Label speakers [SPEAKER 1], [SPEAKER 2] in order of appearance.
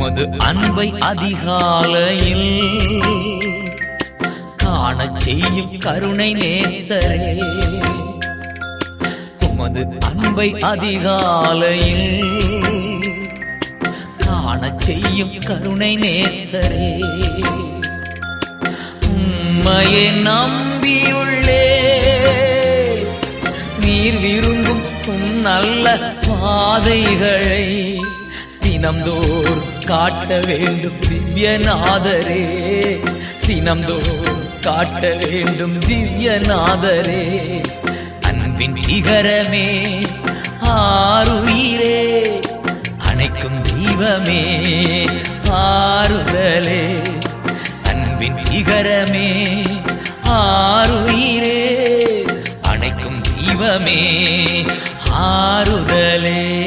[SPEAKER 1] உமது அன்பை அதிகாலையில் காணச் செய்யும் கருணை நேசரே. உமது அன்பை அதிகாலையில் காணச் செய்யும் கருணை நேசரே. உம்மையே நம்பியுள்ளே. நீர் விரும்பும் நல்ல பாதைகளை தினம்தோறும் காட்ட வேண்டும் திவ்யநாதரே. தினம்தோறும் காட்ட வேண்டும் திவ்யநாதரே. அன்பின் சிகரமே ஆறுயிரே அணைக்கும் தீபமே ஆறுதலே. அன்பின் சிகரமே ஆறுயிரே அணைக்கும் தீபமே ஆறுதலே.